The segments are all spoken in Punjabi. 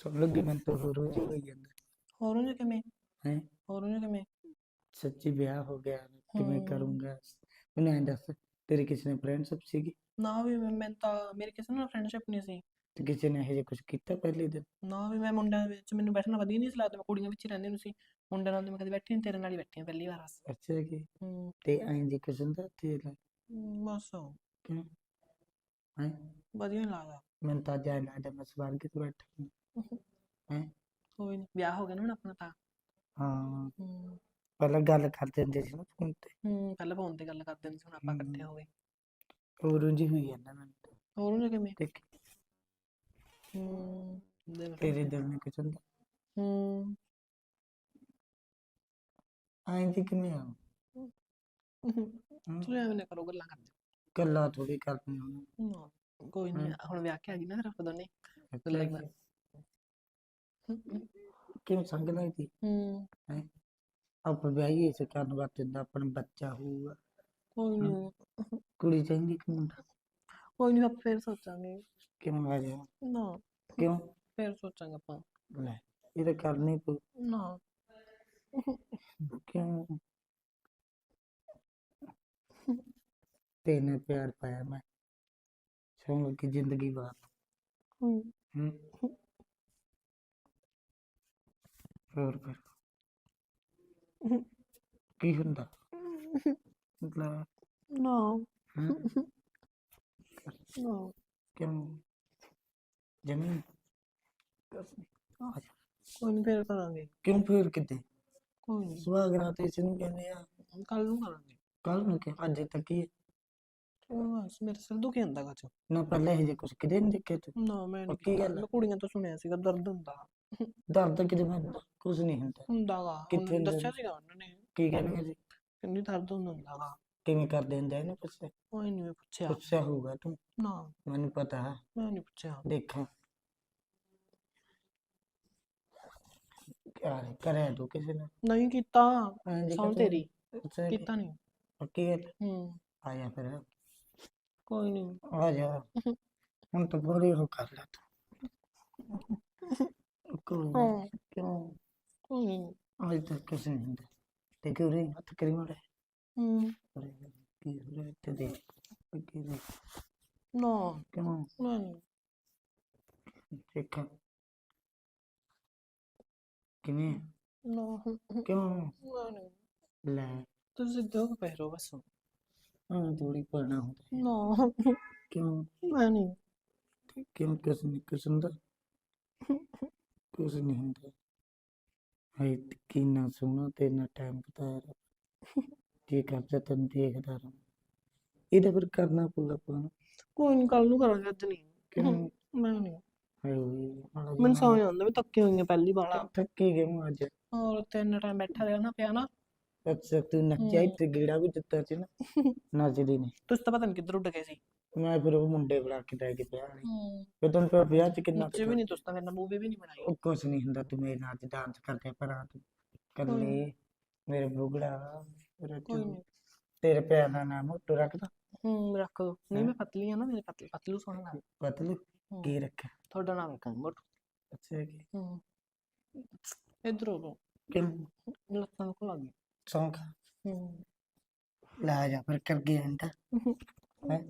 ਸੁਣ ਲੱਗੀ ਮੈਨੂੰ ਤਾਂ ਹੋਰ ਰੋਜ਼ ਹੋਈ ਜਾਂਦਾ ਹੋਰ ਉਹਨੇ ਕਿਵੇਂ ਹੈ ਹੋਰ ਉਹਨੇ ਕਿਵੇਂ ਸੱਚੀ ਵਿਆਹ ਹੋ ਗਿਆ ਕਿਵੇਂ। ਕਰੂੰਗਾ ਮੈਨੂੰ ਐਂ ਦੱਸ ਤੇਰੀ ਕਿਸੇ ਨੇ ਫਰੈਂਡਸ਼ਿਪ ਸੀਗੀ ਨਾ ਵੀ ਮੈਂ ਮੈਂ ਤਾਂ ਮੇਰੀ ਕਿਸੇ ਨਾਲ ਫਰੈਂਡਸ਼ਿਪ ਨਹੀਂ ਸੀ ਤੇ ਕਿਸੇ ਨੇ ਇਹੋ ਜਿਹਾ ਕੁਝ ਕੀਤਾ ਪਹਿਲੇ ਦਿਨ ਨਾ ਵੀ ਮੈਂ ਮੁੰਡਿਆਂ ਵਿੱਚ ਮੈਨੂੰ ਬੈਠਣਾ ਵਧੀਆ ਨਹੀਂ ਸੀ ਲੱਗਦਾ ਮੈਂ ਕੁੜੀਆਂ ਵਿੱਚ ਹੀ ਰਹਿੰਦੀ ਸੀ ਮੁੰਡਿਆਂ ਨਾਲ ਤਾਂ ਮੈਂ ਕਦੇ ਬੈਠੀ ਨਹੀਂ ਤੇਰੇ ਨਾਲ ਹੀ ਬੈਠੀ ਹਾਂ ਪਹਿਲੀ ਵਾਰ ਬਸ ਅੱਛਾ ਕੀ ਹੂੰ ਤੇ ਐਂ ਜੀ ਕੁਝ ਹੁੰਦਾ ਤੇ ਬਸ ਕਿਉਂ ਹੈ ਵਧੀਆ ਲੱਗਦਾ ਮੈਨੂੰ ਤਾਂ ਜਾਇ ਲੱਗਦਾ ਮੈਂ ਸਵਾਰ ਕੇ ਤੂੰ ਬੈਠਾ ਹੈ? ਕੋਈ ਨਹੀਂ ਵਿਆਹ ਹੋ ਗਿਆ ਨਾ ਹੁਣ ਆਪਣਾ ਤਾਂ। ਹਾਂ। ਹੂੰ ਪਹਿਲਾਂ ਗੱਲ ਕਰਦੇ ਹੁੰਦੇ ਸੀ ਨਾ ਫੋਨ ਤੇ। ਹੂੰ ਪਹਿਲਾਂ ਫੋਨ ਤੇ ਗੱਲ ਕਰਦੇ ਹੁੰਦੇ ਸੀ ਹੁਣ ਆਪਾਂ ਇਕੱਠੇ। ਹੋ ਗਏ। ਹੋਰ ਜੀ ਹੋਈ ਜਾਂਦਾ ਮੈਨੂੰ ਤਾਂ। ਹੋਰ ਉਹਨੇ ਕਿਵੇਂ? ਦੇਖ। ਹੂੰ ਦੇਖ ਤੇਰੇ ਦਿਲ ਨੇ ਕੁਝ ਹੁੰਦਾ। ਹੂੰ ਐਂ ਜੀ ਕਿਵੇਂ ਆ? ਤੁਸੀਂ ਐਵੇਂ ਨਾ ਕਰੋ ਗੱਲਾਂ ਕਰਦੇ। ਕੱਲਾ ਥੋੜੀ ਹੁਣ ਨਾ ਕੋਈ ਨਹੀਂ ਹੁਣ ਵਿਆਹ ਕੇ ਆ ਗਈ ਨਾ ਫਿਰ ਆਪਾਂ ਦੋਨੇ। ਗੱਲਾਂ ਹੀ ਮਾਰ- ਕਿਉਂ ਸੰਗ ਲੱਗਦੀ ਹੂੰ? ਆਪਾਂ ਵਿਆਹੀਏ ਸੇ ਕਰਨ ਵਾਸਤੇ ਦਾ ਆਪਣਾ ਬੱਚਾ ਹੋਊਗਾ। ਕੋਈ ਨਹੀਂ। ਕੁੜੀ ਚਾਹੀਦੀ ਕਿ ਮੁੰਡਾ? ਕੋਈ ਨਹੀਂ ਆਪਾਂ ਫੇਰ ਸੋਚਾਂਗੇ। ਕਿਉਂ ਆ ਜਾ ਨਾ। ਕਿਉਂ? ਫੇਰ ਸੋਚਾਂਗੇ ਆਪਾਂ। ਲੈ ਇਹ ਤਾਂ ਕਰਨੀ ਪਊ ਨਾ। ਕਿਉਂ? ਤੇਨੇ ਪਿਆਰ ਪਾਇਆ ਮੈਂ। ਸੁਣ ਕਿ ਜ਼ਿੰਦਗੀ ਬਾਤ। ਹੂੰ। ਹੂੰ। ਹੋਰ ਫਿਰ ਕੀ ਹੁੰਦਾ? ਮਤਲਬ ਨਾ। ਨਾ। ਕਿਉਂ ਜ਼ਮੀਨ? ਕੋਈ ਨਹੀਂ ਫੇਰ ਕਰਾਂਗੇ। ਕਿਉਂ ਫਿਰ ਕਿਤੇ ਕੋਈ ਨਹੀਂ ਸੁਹਾਗ ਰਾਤ ਇਸ ਨੂੰ ਕਹਿੰਦੇ ਆ। ਕੱਲ ਨੂੰ ਕਰਾਂਗੇ। ਕੱਲ ਨੂੰ ਕਿ ਅੱਜ ਤੱਕ ਹੀ ਮੇਰੇ ਸਿਰ ਦੁਖੀ ਹੁੰਦਾ ਗੱਜ ਨਾ ਪਹਿਲਾਂ ਇਹ ਜੇ ਕੁਝ ਕਿਤੇ ਨਹੀਂ ਦੇਖੇ ਤੂੰ। ਨਾ ਮੈਂ ਪੱਕੀ ਗੱਲ ਕੁੜੀਆਂ ਤੋਂ ਸੁਣਿਆ ਸੀਗਾ ਦਰਦ ਹੁੰਦਾ। ਦਰਦ ਕਿਤੇ ਮੈਂ ਕੁਝ ਨਹੀਂ ਹੁੰਦਾ। ਹੁੰਦਾਗਾ ਕਿੱਥੇ ਹੁੰਦਾ ਦੱਸਿਆ ਜੀ? ਸੀਗਾ ਉਹਨਾਂ ਨੇ। ਕੀ ਕਹਿੰਦੇ ਜੀ? ਕਿੰਨੀ ਦਰਦ ਹੁੰਦਾ ਹੁੰਦਾਗਾ ਕਿਵੇਂ ਕਰਦੇ ਹੁੰਦੇ ਇਹਨੂੰ ਪੁੱਛਿਆ? ਕੋਈ ਨਹੀਂ ਮੈਂ ਪੁੱਛਿਆ। ਪੁੱਛਿਆ ਹੋਊਗਾ ਤੂੰ। ਨਾ। ਮੈਨੂੰ ਪਤਾ ਹੈ। ਮੈਂ ਨਹੀਂ ਪੁੱਛਿਆ। ਦੇਖਾਂ। ਕਿਆ ਰੇ ਕਰਿਆ ਤੂੰ ਕਿਸੇ ਨੇ ਨਹੀਂ ਕੀਤਾ। ਐਂ ਜੀ ਸੁਣ ਕਿਤੇ- ਤੇਰੀ। ਅੱਛਾ ਜੀ, ਕੀਤਾ ਨਹੀਂ ਪੱਕੀ ਗੱਲ? ਹੂੰ। ਆ ਜਾ ਫਿਰ। ਕੋਈ ਨਹੀਂ ਆ ਜਾ। ਹੁਣ ਤਾਂ ਬੜੀ ਹੋ ਕਰ ਲੈ ਤੂੰ। ਕੋਈ ਹਾਂ ਕਿਉਂ ਨਹੀਂ ਅੱਜ ਤੱਕ ਕੁਛ ਨਹੀਂ ਹੁੰਦਾ ਤੇ ਕਿਉਂ ਰੇ ਹੱਥ ਕਰੀ ਮਾਰੇ ਹੂੰ ਕੀ ਹੋ ਰਿਹਾ ਤੇ ਦੇ ਅੱਗੇ ਦੇ ਨਾ ਕਿਉਂ ਮੈਂ ਨਹੀਂ ਦੇਖਾਂ ਕਿਵੇਂ ਨਾ ਕਿਉਂ ਮੈਂ ਨਹੀਂ ਲੈ ਤੁਸੀਂ ਦੋ ਪਹਿਰੋ ਬਸ ਹਾਂ ਥੋੜੀ ਪੜਨਾ ਹੁੰਦਾ ਨਾ ਕਿਉਂ ਮੈਂ ਨਹੀਂ ਕਿਉਂ ਕਿਸ ਨਹੀਂ ਕੁਛ ਹੁੰਦਾ ਕੁਛ ਨਹੀਂ ਹੁੰਦਾ। ਹੈ ਕਿੰਨਾ ਸੋਹਣਾ ਤੇ ਨਾ ਟਾਈਮ ਬਤਾਇਆ ਕੀ ਕਰਦਾ ਤੈਨੂੰ ਦੇਖਦਾ ਰਹਾਂ। ਇਹਦਾ ਫਿਰ ਕਰਨਾ ਪਊਗਾ ਨੂੰ। ਕੋਈ ਨਹੀਂ ਕੱਲ ਨੂੰ ਕਰਾਂਗੇ ਅੱਜ ਨਹੀਂ ਕਿਉਂ? ਮੈਂ ਨਹੀਂ ਹਾਏ ਹੋਏ ਮੈਨੂੰ ਸਮਝ ਆਉਂਦਾ ਵੀ ਤੱਕੇ ਹੋਈਆਂ ਪਹਿਲੀ ਵਾਲਾ ਥੱਕੀ ਗਏ ਮੈਂ ਅੱਜ। ਔਰ ਤਿੰਨ ਟਾਈਮ ਬੈਠਾ ਰਿਹਾ ਨਾ ਪਿਆ ਨਾ। ਅੱਛਾ ਤੂੰ ਨੱਚਿਆ ਹਮ। ਤੇ ਗੇੜਾ ਵੀ ਦਿੱਤਾ ਸੀ ਨਾ। ਨੱਚਦੀ ਨੇ। ਤੁਸੀਂ ਤਾਂ ਪਤਾ ਨਹੀਂ ਕਿੱਧਰ ਉੱਡ ਗਏ ਸੀ। ਮੈਂ ਫਿਰ ਉਹ ਮੁੰਡੇ ਬੁਲਾ ਕੇ ਲੈ ਕੇ ਪਿਆ ਨਹੀਂ ਹੂੰ। ਫਿਰ ਤੈਨੂੰ ਪਤਾ ਵਿਆਹ ਚ ਕਿੰਨਾ ਨੱਚੇ ਵੀ ਨਹੀਂ ਤੁਸੀਂ ਤਾਂ ਮੇਰੇ ਨਾਲ ਮੂਵੀ ਵੀ ਨਹੀਂ ਬਣਾਈ। ਉਹ ਕੁਛ ਨਹੀਂ ਹੁੰਦਾ ਤੂੰ ਮੇਰੇ ਨਾਲ ਡਾਂਸ ਕਰਦੇ ਪਰ ਤੂੰ। ਕੱਲੇ ਮੇਰੇ ਬੁਗੜਾ ਕੋਈ ਨਹੀਂ ਤੇਰੇ ਪਿਆਰ ਦਾ ਨਾਮ ਮੋਟੂ ਰੱਖਦਾ ਹੂੰ ਰੱਖ ਦੋ। ਨਹੀਂ ਹੈਂ? ਮੈਂ ਪਤਲੀ ਆ ਨਾ ਮੇਰੇ ਪਤਲੀ ਪਤਲੂ ਸੋਹਣਾ ਨਾਮ ਪਤਲੂ? ਹੂੰ। ਕੀ ਰੱਖਿਆ? ਤੁਹਾਡਾ ਨਾਮ ਰੱਖਾਂਗੇ ਮੋਟੂ। ਅੱਛਾ ਕੀ? ਹੂੰ। ਇਧਰ ਹੋ ਕਿਉਂ? ਲੱਤਾਂ ਆ ਗਈ ਸੌਂਕ। ਹੂੰ। ਲੈ ਜਾ ਫਿਰ ਕਰ ਗਿਆ ਅੰਡਾ। ਹੈ।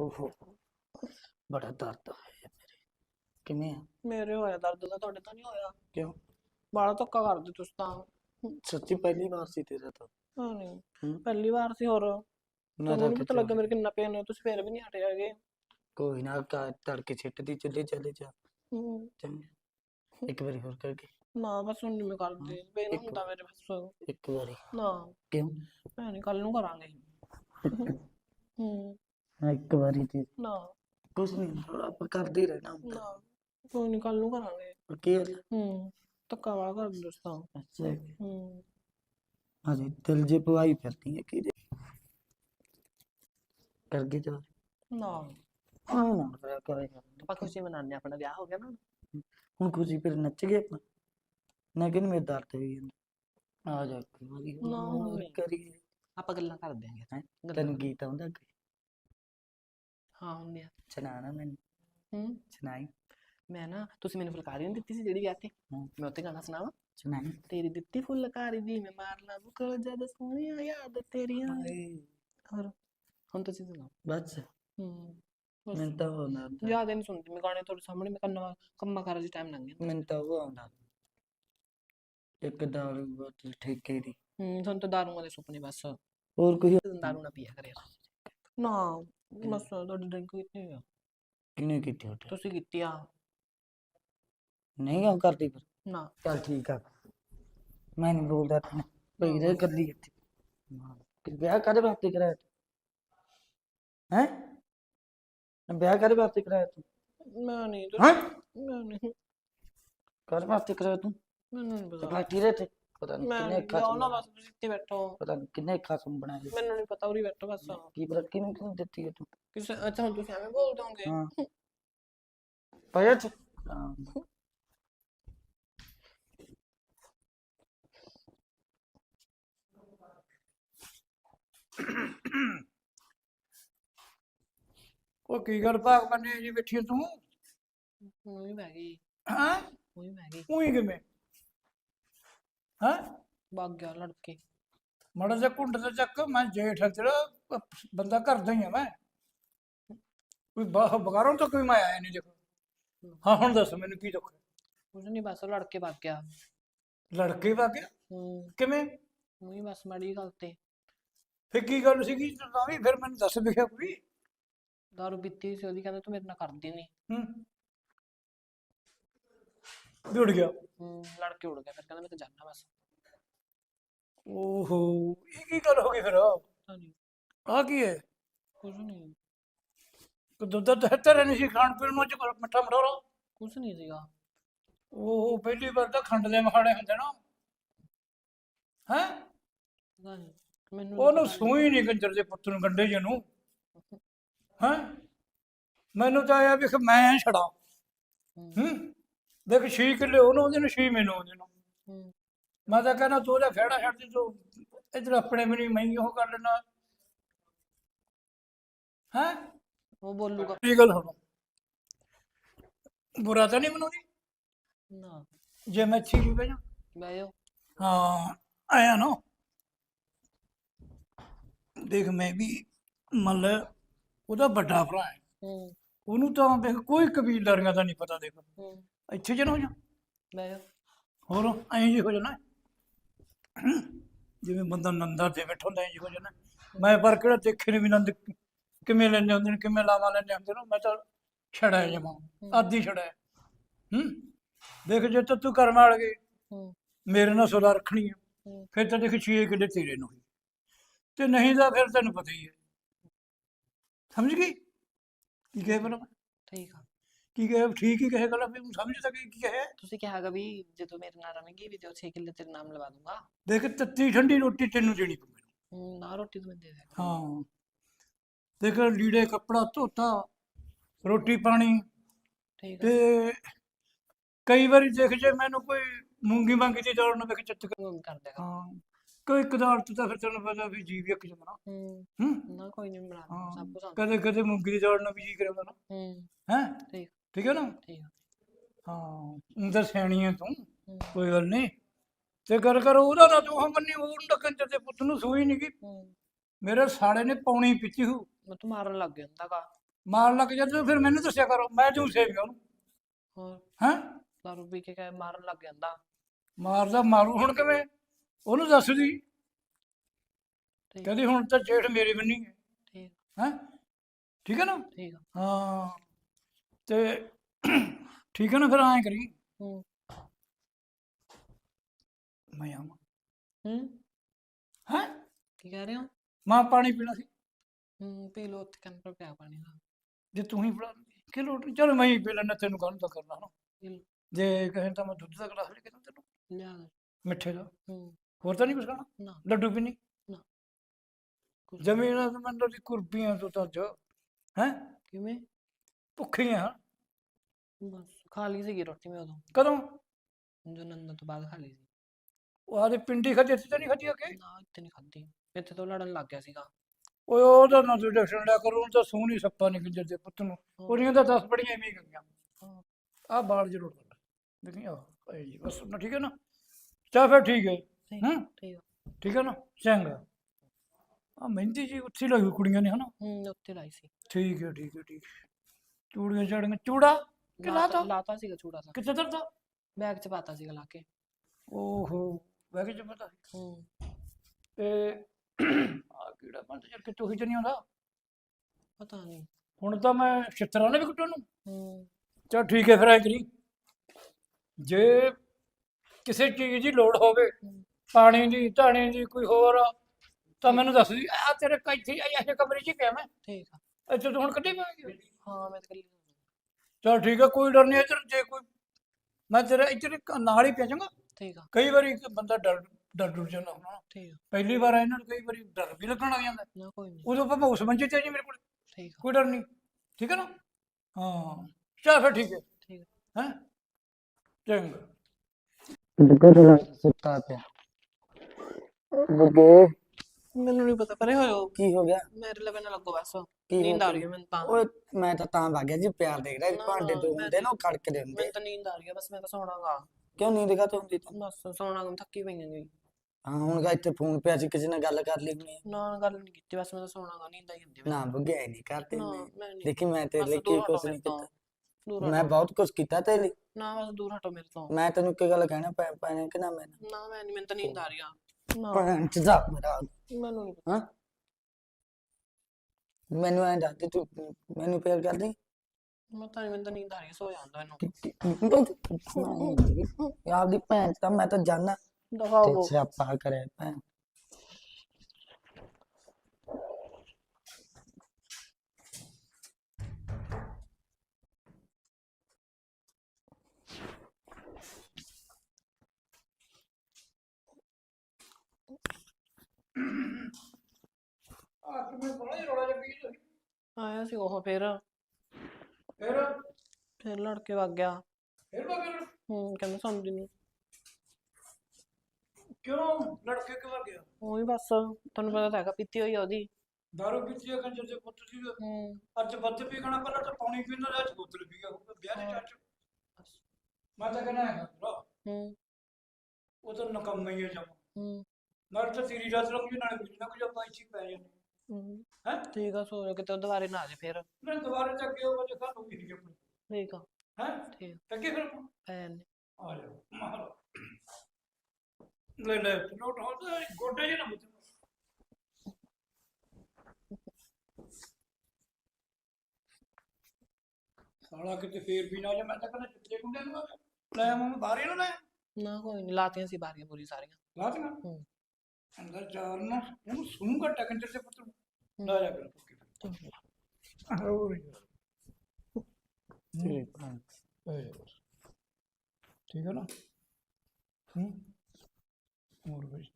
ਓਹੋ ਬੜਾ ਦਰਦ ਹੈ ਮੇਰੇ। ਕਿਵੇਂ ਆ? ਮੇਰੇ ਹੋਇਆ ਦਰਦ ਦਾ ਤੁਹਾਡੇ ਤਾਂ ਨਹੀਂ ਹੋਇਆ? ਕਿਉਂ? ਬਾਲਾ ਧੱਕਾ ਕਰਦੇ ਤੁਸੀਂ ਤਾਂ। ਸੱਚੀ ਪਹਿਲੀ ਵਾਰ ਸੀ ਤੇਰਾ ਤਾਂ। ਹਾਂ ਨਹੀਂ ਹੂੰ। ਪਹਿਲੀ ਵਾਰ ਸੀ ਹੋਰ। ਤੁਹਾਨੂੰ ਨੀ ਪਤਾ ਲੱਗਾ ਮੇਰੇ ਕਿੰਨਾ ਪੇਨ ਹੋਇਆ ਤੁਸੀਂ ਫੇਰ ਵੀ ਨਹੀਂ ਹਟੇ ਹੈਗੇ। ਕੋਈ ਨਾ ਕਾ ਤੜਕੇ ਛਿੱਟਦੀ ਚੱਲੇ ਚਲੇ ਜਾ। ਹੂੰ। ਚੰਗਾ। ਇੱਕ ਵਾਰੀ ਹੋਰ ਕਰਕੇ ਨਾ ਬਸ ਹੁਣ ਨਹੀਂ ਕਰਦੇ ਪੇਨ ਇੱਕ- ਹੁੰਦਾ ਮੇਰੇ ਬਸ। ਇੱਕ ਵਾਰੀ। ਨਾ। ਕਿਉਂ? ਮੈਂ ਨਹੀਂ ਕੱਲ ਨੂੰ ਕਰਾਂਗੇ। ਹੂੰ। ਹਾਂ। ਇੱਕ ਵਾਰੀ ਤੇ। ਨਾ। ਕੁਛ ਨਹੀਂ ਹੁੰਦਾ ਆਪਾਂ ਕਰਦੇ ਹੀ ਰਹਿਣਾ ਹੁੰਦਾ ਨਾ ਕੋਈ ਨਹੀਂ ਕੱਲ ਨੂੰ ਕਰਾਂਗੇ। ਓਕੇ ਹੂੰ ਧੱਕਾ ਵਾਲਾ ਕਰਦੇ ਤੁਸੀਂ ਤਾਂ ਅੱਛਾ ਹੂੰ। ਹਾਂਜੀ ਦਿਲ ਜੇ ਪਵਾਈ ਫਿਰਦੀ ਹੈ ਕਿਹਦੇ? ਕਰ ਗਈ ਨਾ। ਆ ਨਾ ਫਿਰ ਕਰੇਗਾ ਆਪਾਂ ਖੁਸ਼ੀ ਮਨਾਉਂਦੇ ਹਾਂ, ਆਪਣਾ ਵਿਆਹ ਹੋ ਗਿਆ ਨਾ। ਹੁਣ ਖੁਸ਼ੀ ਫਿਰ ਨੱਚ ਗਏ ਆਪਾਂ। ਨਾ ਕਿ ਮੇਰੇ ਦਰਦ ਵੀ ਜਾਂਦਾ ਆ ਜਾ ਕਰੀ ਨਾ। ਆਪਾਂ ਗੱਲਾਂ ਕਰ ਦਿਆਂਗੇ। ਹੈਂ? ਗੱਲਾਂ ਤੈਨੂੰ ਗੀਤ ਆਉਂਦਾ ਕੋਈ? ਹਾਂ ਹੁੰਦੇ ਆ। ਸੁਣਾਣਾ ਮੈਨੂੰ? ਹੂੰ। ਸੁਣਾਈ? ਮੈਂ ਨਾ ਤੁਸੀਂ ਮੈਨੂੰ ਫੁਲਕਾਰੀ ਨਹੀਂ ਦਿੱਤੀ ਸੀ ਜਿਹੜੀ ਵਿਆਹ ਤੇ। ਮੈਂ ਉੱਤੇ ਗਾਣਾ ਸੁਣਾਵਾਂ? ਸੁਣਾਈ ਤੇਰੀ ਦਿੱਤੀ ਫੁਲਕਾਰੀ ਦੀ ਮੈਂ ਮਾਰ ਲਾ ਬੁਕਲ ਜਦ ਸੋਹਣੀਆਂ ਯਾਦ ਤੇਰੀਆਂ। ਹੋਰ ਹੁਣ ਤੁਸੀਂ ਸੁਣਾਓ? ਬਸ। ਹੂੰ ਬਸ। ਮੈਨੂੰ ਤਾਂ ਉਹ ਆਉਂਦਾ ਯਾਦ ਹੀ ਨਹੀਂ ਸੁਣਦੀ ਮੈਂ ਗਾਣੇ ਤੁਹਾਡੇ ਸਾਹਮਣੇ ਮੈਂ ਕੰਨਾਂ ਕੰਮਾਂ ਕਾਰਾਂ 'ਚ ਟਾਈਮ ਲੰਘ ਗਿਆ ਮੈਨੂੰ ਤਾਂ ਉਹ ਆਉਂਦਾ। ਇੱਕ ਦਾਰੂ ਬਹੁਤ ਠੇਕੇ ਦੀ। ਹੂੰ ਤੁਹਾਨੂੰ ਤਾਂ ਦਾਰੂਆਂ ਦੇ ਸੁਪਨੇ ਬਸ। ਹੋਰ ਕੋਈ ਦਾਰੂ ਨਾ ਪੀਆ ਕਰਿਆ ਨਾ ਬਸ ਤੁਹਾਡੀ ਡਰਿੰਕ ਕੀਤੀ ਆ? ਕਿਨੇ ਕੀਤੀ ਹੋਟਲ ਤੁਸੀਂ ਕੀਤੀ ਆ। ਨਹੀਂ ਆ ਕਰਦੀ ਫਿਰ? ਨਾ। ਚੱਲ ਠੀਕ ਆ। ਮੈਂ ਨਹੀਂ ਬੋਲਦਾ ਤੈਨੂੰ। ਭਈ ਦੇ ਕੱਲੀ ਇੱਥੇ। ਕਿ ਵਿਆਹ ਕਦੇ ਵਾਸਤੇ ਕਰਾਇਆ ਤੂੰ? ਹੈ? ਵਿਆਹ ਕਦੇ ਵਾਸਤੇ ਕਰਾਇਆ ਤੂੰ? ਮੈਂ ਨਹੀਂ ਹੈ? ਮੈਂ ਨਹੀਂ। ਕਦੇ ਵਾਸਤੇ ਕਰਾਇਆ ਤੂੰ? ਮੈਨੂੰ ਨਹੀਂ ਪਤਾ। ਬੈਠੀ ਰਹੇ ਤੇ ਪਤਾ ਨਹੀਂ ਮੈਂ ਕਿੰਨੇ ਨਾ ਖਾਸਮ ਬਸ ਤੁਸੀਂ ਇੱਥੇ ਬੈਠੋ। ਪਤਾ ਨਹੀਂ ਕਿੰਨੇ ਖਾਸਮ ਬਣਾਏ। ਮੈਨੂੰ ਨਹੀਂ ਪਤਾ ਉਰੀ ਬੈਠੋ ਬਸ। ਕੀ ਪਤਾ ਕਿਹਨੂੰ ਕਿਹਨੂੰ ਦਿੱਤੀ ਹੈ ਤੂੰ? ਕਿਸੇ ਅੱਛਾ ਹੁਣ ਤੁਸੀਂ ਐਵੇਂ ਬੋਲ ਦੋਗੇ। ਹਾਂ। ਪਾਇਆ ਚ ਉਹ ਕੀ ਗੱਲ ਭਾਗ ਬੰਨੇ ਜੀ ਬੈਠੀ ਤੂੰ? ਉਹੀ ਬਹਿ ਗਈ। ਹਾਂ? ਉਹੀ ਬਹਿ ਗਈ। ਉਹੀ ਕਿਵੇਂ? ਹਾਂ? ਭੱਗ ਗਿਆ ਲੜਕੇ। ਮੜਾ ਜਿਹਾ ਕੁੰਡ ਤੇ ਚੱਕ ਮੈਂ ਜੇਠ ਤੇਰਾ ਬੰਦਾ ਕਰਦਾ ਹੀ ਆ ਮੈਂ। ਕੋਈ ਬਾਹ ਬਗਾਰੋਂ ਤਾਂ ਕੋਈ ਮੈਂ ਆਇਆ ਨਹੀਂ ਦੇਖੋ। ਹਾਂ ਹੁਣ ਦੱਸ ਮੈਨੂੰ ਕੀ ਦੁੱਖ? ਕੁਝ ਨਹੀਂ ਬਸ ਲੜਕੇ ਭੱਗ ਗਿਆ। ਲੜਕੇ ਵਾ ਗਿਆ? ਕਿਵੇਂ? ਉਹੀ ਬਸ ਮਾੜੀ ਗੱਲ ਤੇ। ਫਿਰ ਕੀ ਗੱਲ ਸੀਗੀ? ਤਾਂ ਵੀ ਫਿਰ ਮੈਨੂੰ ਦੱਸ ਦਿਖਿਆ ਕੋਈ। ਦਾਰੂ ਪੀਤੀ ਸੀ ਉਹਦੀ ਕਹਿੰਦਾ ਤੂੰ ਮੇਰੇ ਨਾਲ ਕਰਦੀ ਨਹੀਂ। ਹੂੰ। ਜੁੜ ਗਿਆ। ਹੂੰ ਲੜਕੇ ਉੜ ਗਿਆ। ਫਿਰ ਕਹਿੰਦਾ ਮੈਂ ਤਾਂ ਜਾਣਾ ਬਸ। ਓਹੋ ਇਹ ਕੀ ਗੱਲ ਹੋ ਗਈ ਫਿਰ? ਪਤਾ ਨਹੀਂ ਆ ਕੀ ਹੈ? ਕੁਝ ਨਹੀਂ ਕੋਈ ਦੁੱਧ ਤਾਂ ਤੇਰੇ ਨਹੀਂ ਸੀ ਖਾਣ ਪੀਣ ਨੂੰ ਚ ਮਿੱਠਾ ਮਠੋਰਾ? ਕੁਝ ਨਹੀਂ ਸੀਗਾ। ਉਹ ਪਹਿਲੀ ਵਾਰ ਤਾਂ ਖੰਡ ਦੇ ਮਖਾੜੇ ਹੁੰਦੇ ਨਾ। ਹੈ? ਪਤਾ ਨਹੀਂ ਮੈਨੂੰ ਉਹਨੂੰ। ਸੂਈ ਨਹੀਂ ਕੰਜਰ ਦੇ ਪੁੱਤ ਨੂੰ ਗੰਡੇ ਜੇ ਨੂੰ। ਹੈ? ਮੈਨੂੰ ਤਾਂ ਆਇਆ ਵੀ ਕਿ ਮੈਂ ਛੜਾ। ਹੂੰ, ਦੇਖ 6 ਕਿੱਲੇ ਉਹਨੂੰ ਉਹਦੇ ਨੂੰ 6 ਮੈਨੂੰ ਉਹਦੇ ਨੂੰ। ਮੈਂ ਤਾਂ ਕਹਿੰਦਾ ਤੂੰ ਉਹਦਾ ਖੇੜਾ ਛੱਡ ਦੇ ਤੂੰ ਇਧਰ ਆਪਣੇ ਵੀ ਨਹੀਂ ਮੈਂ ਉਹ ਕਰ ਲੈਣਾ ਹੈ? ਉਹ ਬੋਲੂਗਾ। ਇਹ ਗੱਲ ਸੁਣੋ। ਬੁਰਾ ਤਾਂ ਨਹੀਂ ਮਨਾਉਣੀ ਨਾ? ਜੇ ਮੈਂ ਹੀ ਬਹਿ ਬਹਿ ਜਾਓ। ਹਾਂ ਆਇਆ ਨਾ। ਦੇਖ ਮੈਂ ਵੀ ਮੰਨ ਲੈ ਉਹਦਾ ਵੱਡਾ ਭਰਾ ਹੈ। ਹੂੰ। ਉਹਨੂੰ ਤਾਂ ਦੇਖ ਕੋਈ ਕਬੀਲਦਾਰੀਆਂ ਦਾ ਨਹੀਂ ਪਤਾ ਦੇਖ। ਹੂੰ। ਇੱਥੇ ਜਨ ਹੋ ਜਾ। ਬਹਿ ਜਾਓ ਹੋਰ ਐਂ ਜੀ ਹੋ ਜਾਣਾ। ਜਿਵੇਂ ਬੰਦਾ ਨੰਦਾ ਤੇ ਬੈਠਾ ਹੁੰਦਾ ਐਂ ਜੀ ਹੋ ਜਾਣਾ। ਮੈਂ ਪਰ ਕਿਹੜਾ ਦੇਖੇ ਨੇ ਵੀ ਨੰਦ ਕਿਵੇਂ ਲੈਂਦੇ ਹੁੰਦੇ ਨੇ ਕਿਵੇਂ ਲਾਵਾ ਲੈਂਦੇ ਹੁੰਦੇ ਨੇ ਮੈਂ ਤਾਂ ਛੜਾ ਜਮਾ ਆਦੀ ਛੜਾ। ਹੂੰ। ਦੇਖ ਜੇ ਤਾਂ ਤੂੰ ਕਰਮ ਵਾਲ। ਗਈ ਹੂੰ। ਮੇਰੇ ਨਾਲ ਸੁਲਾ ਰੱਖਣੀ ਹੂੰ। ਫਿਰ ਤਾਂ ਦੇਖ 6 ਕਿੱਲੇ ਤੇਰੇ ਨੂੰ ਤੇ ਨਹੀਂ ਤਾਂ ਫਿਰ ਤੈਨੂੰ ਪਤਾ ਹੀ ਹੈ। ਸਮਝ ਗਈ? ਕੀ ਕਹੇ ਬਣਾ ਠੀਕ ਆ। ਕੀ ਕਹੇ? ਠੀਕ ਹੀ ਕਹੇ ਗੱਲ ਵੀ ਸਮਝ ਸਕੇ ਕੀ ਕਹੇ? ਤੁਸੀਂ ਕਿਹਾਗਾ ਵੀ ਜਦੋਂ ਮੇਰੇ ਨਾਲ ਰਵੇਂਗੀ ਵੀ ਤੇ 6 ਕਿੱਲੇ ਤੇਰੇ ਨਾਮ ਲਵਾ ਦੂੰਗਾ। ਦੇਖ ਤੱਤੀ ਠੰਡੀ ਰੋਟੀ ਤੈਨੂੰ ਦੇਣੀ ਪਊ ਮੈਨੂੰ। ਹੂੰ ਨਾ ਰੋਟੀ ਤੂੰ ਮੈਨੂੰ ਦੇ ਦੇ। ਹਾਂ। ਦੇਖ ਲੀੜੇ ਕੱਪੜਾ ਧੋਤਾ ਰੋਟੀ ਪਾਣੀ ਠੀਕ ਆ। ਤੇ ਕਈ ਵਾਰੀ ਦੇਖ ਜੇ ਮੈਨੂੰ ਕੋਈ ਮੂੰਗੀ ਮੰਗੀ ਦੀ ਦੌੜ ਨੂੰ ਵੇਖ ਚੱਤ ਤੂੰ ਕਰ ਦੇਗਾ। ਹਾਂ। ਕੋਈ ਇੱਕ ਦੌੜ ਤੇ ਤਾਂ ਫਿਰ ਤੈਨੂੰ ਪਤਾ ਵੀ ਜੀ ਵੀ ਇੱਕ ਜਮਣਾ ਹੂੰ। ਹੂੰ? ਨਾ ਕੋਈ ਨਹੀਂ ਬਣਾ ਹਾਂ। ਸਭ ਕੁਝ ਕਦੇ ਕਦੇ ਮੂੰਗੀ ਦੀ ਦੌੜ ਨੂੰ ਵੀ ਜੀ ਕਰਦਾ ਨਾ ਹੂੰ। ਹੈ? ਠੀਕ। ਠੀਕ ਹੈ ਨਾ? ਠੀਕ। ਹਾਂ। ਉਂਦਰ ਸਿਆਣੀ ਹੈ ਤੂੰ। ਕੋਈ ਗੱਲ ਨਹੀਂ। ਤੇ ਕਰ ਕਰ ਉਹਦਾ ਨਾ ਤੂੰ ਮੰਨੀ ਉਹ ਕੰਜਰ ਦੇ ਪੁੱਤ ਨੂੰ ਸੂਈ ਨਹੀਂ ਗਈ ਮੇਰੇ ਸਾਲੇ ਨੇ ਪੌਣੀ ਪੀਤੀ ਹੂ ਮੈਂ ਤੂੰ ਮਾਰਨ ਲੱਗ ਗਿਆ ਹੁੰਦਾ ਕਾ ਮਾਰ ਲੱਗ ਜਾਂਦੇ ਫਿਰ ਮੈਨੂੰ ਦੱਸਿਆ ਕਰੋ। ਮੈਂ ਜੂ ਸੇਵ ਉਹਨੂੰ। ਹੋਰ? ਹੈਂ? ਦਾਰੂ ਪੀ ਕੇ ਕਹੇ ਮਾਰਨ ਲੱਗ ਜਾਂਦਾ। ਮਾਰਦਾ ਮਾਰੂ ਹੁਣ ਕਿਵੇਂ? ਉਹਨੂੰ ਦੱਸ ਦੀ ਠੀਕ। ਕਹਿੰਦੀ ਹੁਣ ਤਾਂ ਜੇਠ ਮੇਰੀ ਬੰਨੀ ਹੈ। ਠੀਕ। ਹੈਂ? ਠੀਕ ਹੈ ਨਾ? ਠੀਕ। ਆ ਹਾਂ। ਤੇ ਠੀਕ ਹੈ ਨਾ ਫਿਰ ਐਂ ਕਰੀ। ਹੂੰ। ਮੈਂ ਆਵਾਂ। ਹੂੰ। ਹੈਂ? ਕੀ ਕਹਿ ਰਹੇ ਹੋ? ਮਾਂ ਪਾਣੀ ਪੀਣਾ ਸੀ। ਹੂੰ ਪੀ ਲੋ ਉੱਥੇ ਕੈਂਪਰ ਪਿਆ ਪਾਣੀ ਦਾ ਜੇ ਤੂੰ ਹੀ ਫੜਾ ਕਿ ਲੋਟ ਚਲ ਮੈਂ ਹੀ ਪੀ ਲੈਣਾ ਤੈਨੂੰ ਕਾਹਨੂੰ ਤਾਂ ਕਰਨਾ ਨਾ ਪੀ ਲਓ, ਜੇ ਕਹੇ ਤਾਂ ਮੈਂ ਦੁੱਧ ਦਾ ਗਲਾਸ ਲੈ ਕੇ ਦਊਂ ਤੈਨੂੰ। ਲਿਆ ਦੇ। ਮਿੱਠੇ ਦਾ। ਹੂੰ। ਹੋਰ ਤਾਂ ਨਹੀਂ ਕੁਛ ਖਾਣਾ? ਨਾ। ਲੱਡੂ ਵੀ ਨਹੀਂ? ਨੀ। ਜ਼ਮੀਨ ਅਸਮਾਨ ਦੀ ਕੁਰਪੀਆਂ ਤੋਂ ਤਾਂ ਜੋ ਹੈ? ਕਿਵੇਂ? ਭੁੱਖੀ ਆ ਬਸ ਖਾ ਲਈ ਸੀਗੀ ਰੋਟੀ ਮੈਂ ਉਦੋਂ। ਕਦੋਂ? ਜੋ ਨੰਦ ਤੋਂ ਬਾਅਦ ਖਾ ਲਈ ਸੀ। ਉਹ ਆਦੇ ਪਿੰਡੀ ਇੱਥੇ ਤਾਂ ਨਹੀਂ ਖਾਧੀ ਅੱਗੇ? ਨਾ ਇੱਥੇ ਨਹੀਂ ਖਾਧੀ। ਇੱਥੇ ਤੋਂ ਲੜਨ ਲੱਗ ਗਿਆ ਸੀਗਾ। ਓਏ ਉਹਦਾ ਨਾ ਤੂੰ ਡਕਸ਼ਨ ਲਿਆ ਕਰੂੰ ਤਾਂ ਸੋਹਣੀ ਸੱਪਾ ਨਹੀਂ ਗਿੱਜਰ ਦੇ ਪੁੱਤ ਨੂੰ। ਉਹਦੀਆਂ ਤਾਂ 10 ਬੜੀਆਂ ਐਵੇਂ ਹੀ ਗਈਆਂ। ਹਾਂ। ਆ ਬਾਲ ਜ਼ਰੂਰ ਕਰ ਦੇਖੀ ਆ ਇਹ ਜੀ ਬਸ ਨਾ ਠੀਕ ਹੈ ਨਾ? ਚਾ ਫਿਰ ਠੀਕ ਹੈ। ਹਾਂ? ਠੀਕ ਆ। ਠੀਕ ਹੈ ਨਾ? ਚੰਗਾ। ਆ ਮਹਿੰਦੀ ਜੀ ਉੱਥੇ ਲਾਈ ਹੋਈ ਕੁੜੀਆਂ ਨੇ ਹਨਾ? ਹੂੰ ਉੱਥੇ ਲਾਈ ਸੀ। ਠੀਕ ਹੈ ਠੀਕ ਹੈ ਠੀਕ ਹੈ। ਚੂੜੀਆਂ ਚਾੜੀਆਂ ਚੂੜਾ? ਕਿ ਲਾਤਾ ਲਾਤਾ? ਸੀਗਾ ਛੋਟਾ ਸਾ ਕਿੱਥੇ ਦਰਦਾ ਬੈਗ ਚ ਪਾਤਾ ਸੀਗਾ ਲਾ ਕੇ। ਓਹੋ ਵੈਗੇ ਚ ਪਤਾ ਹੂੰ। ਤੇ ਆ ਕੀੜਾ ਬੰਦ ਜਰ ਕੇ ਚੋਹੀ ਚ ਨਹੀਂ ਆਉਂਦਾ? ਪਤਾ ਨਹੀਂ ਹੁਣ ਤਾਂ ਮੈਂ ਛਿੱਤਰਾਂ ਨੇ ਵੀ ਕੁੱਟਣ ਨੂੰ ਹੂੰ। ਚਲ ਠੀਕ ਹੈ ਫਿਰ ਐ ਕਰੀ। ਜੇ ਕਿਸੇ ਚੀਜ਼ ਦੀ ਲੋੜ ਹੋਵੇ ਪਾਣੀ ਦੀ ਧਾਣੀ ਦੀ ਕੋਈ ਹੋਰ? ਤਾਂ ਮੈਨੂੰ ਦੱਸ ਦੀ ਆ ਤੇਰੇ ਕਿੱਥੇ ਇਹ ਕਮਰੇ 'ਚ ਹੀ ਪਿਆ ਮੈਂ। ਠੀਕ ਆ। ਇੱਥੇ ਤੂੰ ਹੁਣ ਕੱਢੀ ਪਾਏਗੀ ਹਾਂ ਮੈਂ ਤਾਂ ਕੱਲੀ ਚਲ ਠੀਕ ਹੈ ਕੋਈ ਡਰ ਨਹੀਂ ਇੱਧਰ ਜੇ ਕੋਈ ਮੈਂ ਤੇਰਾ ਇੱਧਰ ਇੱਕ ਨਾਲ ਹੀ ਪਿਆ ਜਾਵਾਂਗਾ ਠੀਕ ਆ। ਕਈ ਵਾਰੀ ਇੱਕ ਬੰਦਾ ਡਰ ਡਰ ਡਰ ਜਾਂਦਾ ਹੁੰਦਾ। ਠੀਕ ਆ। ਪਹਿਲੀ ਵਾਰ ਇਹਨਾਂ ਨੂੰ ਕਈ ਵਾਰੀ ਡਰ ਵੀ ਲੱਗਣ ਲੱਗ ਜਾਂਦਾ। ਨਾ ਕੋਈ ਨਹੀਂ ਉਦੋਂ ਭਾਵੇਂ ਉਸ ਮੰਜੇ ਤੇ ਆ ਜੀ ਮੇਰੇ ਕੋਲ। ਠੀਕ ਆ। ਕੋਈ ਡਰ ਨਹੀਂ ਠੀਕ ਹੈ ਨਾ? ਹਾਂ। ਚਲ ਫਿਰ ਠੀਕ ਹੈ ਠੀਕ ਆ। ਹੈ? ਚੰਗਾ। ਸੁੱਤਾ ਪਿਆ। ਬੁੱਗੇ ਮੈਨੂੰ ਨਹੀਂ ਪਤਾ ਪਰੇ ਹੋਇਓ। ਕੀ ਹੋ ਗਿਆ? ਮੇਰੇ ਲਈ ਨਾ ਲੱਗੋ ਬਸ। ਕੀ ਹੋ ਨੀਂਦ ਆ? ਰਹੀ ਹੈ ਮੈਨੂੰ ਤਾਂ। ਓਏ ਮੈਂ ਤਾਂ ਤਾਂ ਵਗ ਗਿਆ ਜੀ ਪਿਆਰ ਦੇਖ ਰਿਹਾ ਨਾ, ਭਾਂਡੇ ਦੋ ਮੈਂ ਹੁੰਦੇ ਨਾ ਉਹ ਖੜਕਦੇ ਹੁੰਦੇ ਮੈਨੂੰ ਤਾਂ ਨੀਂਦ ਆ ਰਹੀ ਹੈ ਬਸ ਮੈਂ ਤਾਂ ਸੌਣਾਗਾ ਕਿਉਂ ਨੀਂਦ ਕਾ ਹੁੰਦੀ ਤੈਨੂੰ? ਬਸ ਸੌਣਾਗਾ ਥੱਕੀ ਪਈ ਜਾਂਦੀ ਹਾਂ ਹੁਣ ਗਾ ਇੱਥੇ ਫੋਨ ਪਿਆ ਸੀ ਕਿਸੇ ਨਾਲ ਗੱਲ ਕਰ ਲਈ ਹੋਣੀ। ਨਾ ਗੱਲ ਨਹੀਂ ਕੀਤੀ ਬਸ ਮੈਂ ਤਾਂ ਸੌਣਾਗਾ ਨੀਂਦ ਆਈ ਜਾਂਦੀ ਨਾ ਬੁੱਗੇ ਐ ਨਹੀਂ ਕਰਦੇ ਨਾ ਮੈਂ। ਮੈਂ ਨਹੀਂ ਦੇਖੀ ਮੈਂ ਤੇਰੇ ਲਈ ਕੀ ਕੁਛ ਨਹੀਂ ਕੀਤਾ ਦੂਰ ਮੈਂ ਹਟੋ। ਬਹੁਤ ਕੁਝ ਕੀਤਾ ਤੇਰੇ ਲਈ। ਨਾ ਬਸ ਦੂਰ ਹਟੋ ਮੇਰੇ ਤੋਂ। ਮੈਂ ਤੈਨੂੰ ਕੀ ਗੱਲ ਕਹਿਣਾ ਪੈ ਪੈਣੇ ਕਿ ਨਾ ਮੈਂ ਨਾ ਮੈਂ ਨਹੀਂ ਮੈਨੂੰ ਤਾਂ ਨੀਂਦ ਆ ਰਹੀ ਆ। ਨਾ ਭੈਣ ਚ ਜਾ ਮੇਰਾ ਮੈਨੂੰ ਨਹੀਂ ਹਾਂ? ਮੈਨੂੰ ਐਂ ਦੱਸ ਦੇ ਤੂੰ ਮੈਨੂੰ ਪਿਆਰ ਕਰਦੀ ਮੈਂ ਤਾਂ ਮੈਨੂੰ ਤਾਂ ਨੀਂਦ ਆ ਰਹੀ ਹੈ, ਸੋ ਜਾਂਦਾ ਇਹਨੂੰ। ਯਾਰ ਦੀ ਭੈਣ ਤਾਂ ਮੈਂ ਤਾਂ ਜਾਣਾ ਦਫਾ ਤੇ ਹੋ ਸਿਆਪਾ ਕਰੇ ਭੈਣ। ਆ ਕਿਵੇਂ ਬੜਾ ਹੀ ਰੌਲਾ ਪਈ ਤੁਸੀਂ ਆਇਆ ਸੀ ਉਹ ਫਿਰ। ਫਿਰ? ਫਿਰ ਲੜ ਕੇ ਵਗ ਗਿਆ। ਫਿਰ ਮੈਂ ਫਿਰ ਹੂੰ ਕਹਿੰਦਾ ਸਮਝ ਨਹੀਂ ਕਿਉਂ? ਲੜਕੇ ਕਿਉਂ ਗਿਆ? ਉਹੀ ਬਸ ਤੁਹਾਨੂੰ ਪਤਾ ਤਾਂ ਹੈਗਾ ਪੀਤੀ ਹੋਈ ਆ ਉਹਦੀ। ਦਾਰੂ ਪੀਤੀ ਆ ਕੰਜਰ ਦੇ ਪੁੱਤ ਸੀ ਹੂੰ। ਅੱਜ ਵੱਧ ਪੀ ਗਣਾ ਪਹਿਲਾਂ ਤਾਂ ਪਾਣੀ ਰਿਹਾ ਅੱਜ ਬੋਤਲ ਪੀ ਗਿਆ ਹੋਊਗਾ ਵਿਆਹ ਦੇ ਚਾਚ ਮੈਂ ਤਾਂ ਕਹਿੰਦਾ ਹੈਗਾ ਭਰਾ ਹੂੰ। ਉਹ ਤਾਂ ਨਕੰਮਾ ਹੀ ਹੈ ਜਮਾ। ਹੂੰ। ਨਾਲ ਤਾਂ ਤੇਰੀ ਰਾਤ ਲੰਘੀ ਨਾਲੇ ਮੇਰੀ ਨਾ ਕੁਝ ਆਪਾਂ ਇੱਥੇ ਹੀ ਪੈ ਜਾਂਦੇ ਹੂੰ। ਹੈ? ਠੀਕ ਆ ਸੋ ਜਾ ਕਿਤੇ ਉਹ ਦੁਬਾਰੇ ਨਾ ਆ ਜੇ ਫਿਰ। ਮੈਂ ਦੁਬਾਰਾ ਚੱਕ ਕੇ ਉਹ ਵਜੇ ਖਾ ਲੂਗੀ ਹੀ ਆਪਣੀ ਠੀਕ ਆ। ਹੈ? ਠੀਕ। ਅੱਗੇ ਫਿਰ ਆਪਾਂ? ਆ ਜਾ ਮਾਰ। ਲੈ ਲੈ ਲੋਟ ਹੋ ਤਾਂ ਗੋਡੇ ਜਿਹੇ ਨਾ ਮੁੱਤ ਸਾਲਾ ਕਿਤੇ ਫੇਰ ਵੀ ਨਾ ਜਾ ਮੈਂ ਤਾਂ ਕਹਿੰਦਾ ਚਿੱਟੇ ਗੁੰਡੇ ਨੂੰ ਆ। ਲੈ ਮੈਂ ਬਾਹਰ ਹੀ ਨਾ ਲੈ। ਨਾ ਕੋਈ ਨਹੀਂ ਲਾਤੀਆਂ ਸੀ ਬਾਰੀਆਂ ਪੂਰੀ ਸਾਰੀਆਂ। ਲਾਤੀਆਂ? ਹੂੰ। ਨੂੰ अंदर जाओ ना तुम सुनूंगा टकंजर से पुत्र ना जा कर और ठीक है ना और भाई